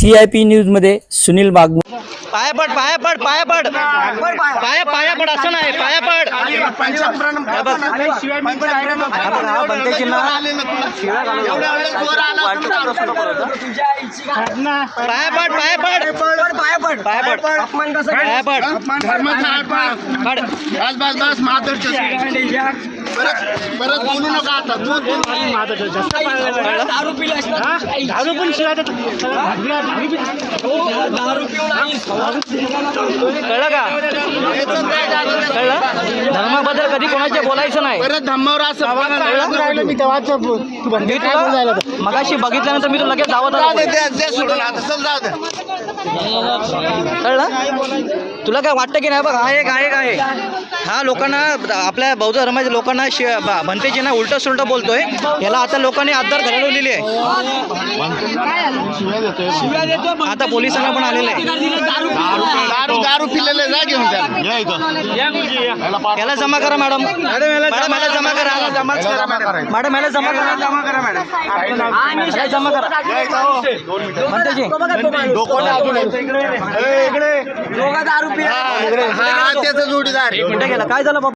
C I P न्यूजमध्ये सुनील बागमो पाया पड पाया पड पाया पड पाया पाया पड असं नाही पाया पड पाया पड पाया पड पाया पड पाया पड पाया पड पड बस बस बस परत परत बोलू नका आता. दूध दारू पण शिवाय कळलं का? कळलं? धर्माबद्दल कधी कोणाच्या बोलायचं नाही. परत धम्मावर असं राहिलं मी तेव्हाच मगाशी बघितल्यानंतर मी तुला लगेच धावत जाऊ दे, आलो दे, दे सोडून आता. चल जाऊ दे. कळलं? तुला काय वाटतं की नाही? बघ आहे एक आहे हा लोकांना आपल्या बौद्ध धर्माच्या लोकांना शि भंतेची ना उलट सुलट बोलतोय. याला आता लोकांनी आधार घडवलेली आहे आता पोलिसांना पण आलेलं आहे. याला जमा करा मॅडम. मॅडम याला जमा करा मॅडम. याला जमा करा. जमा करा मॅडम. याला जमा करा. हा त्याचा जोडीदार. कुठे गेला. काय झालं बाबा?